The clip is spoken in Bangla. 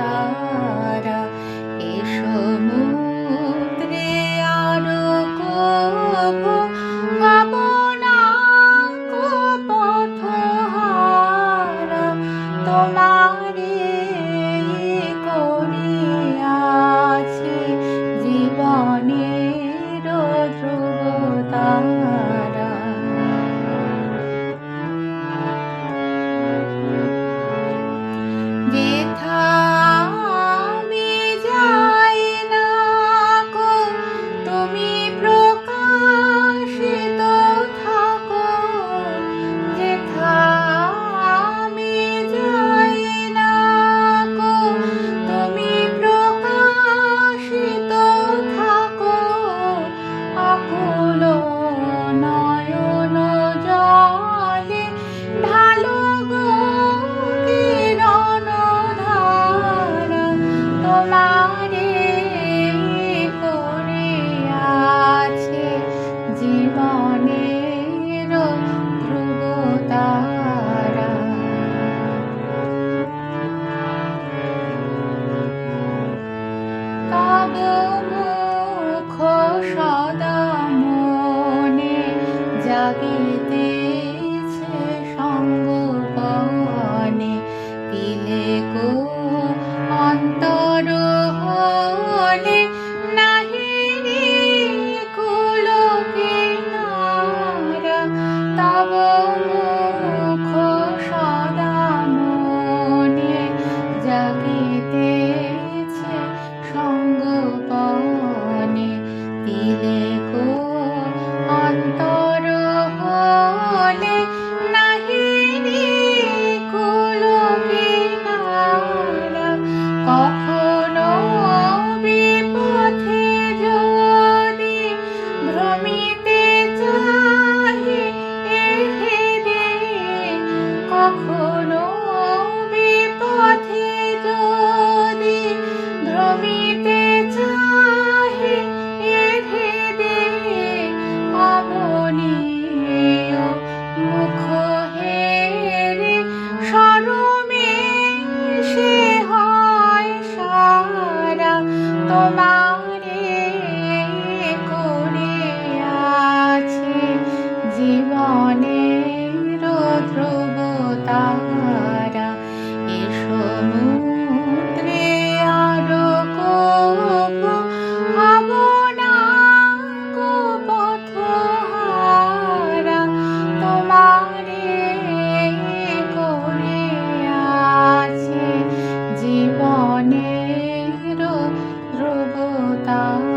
তারা এসো মুক্রে আরও কব ভাবনা পথহারা তোমারে করে আছে জীবনী। লাগিতেছে সঙ্গ পাওয়ানে তিলে uh তোমারে করে আছে জীবনের ধ্রুবতা now.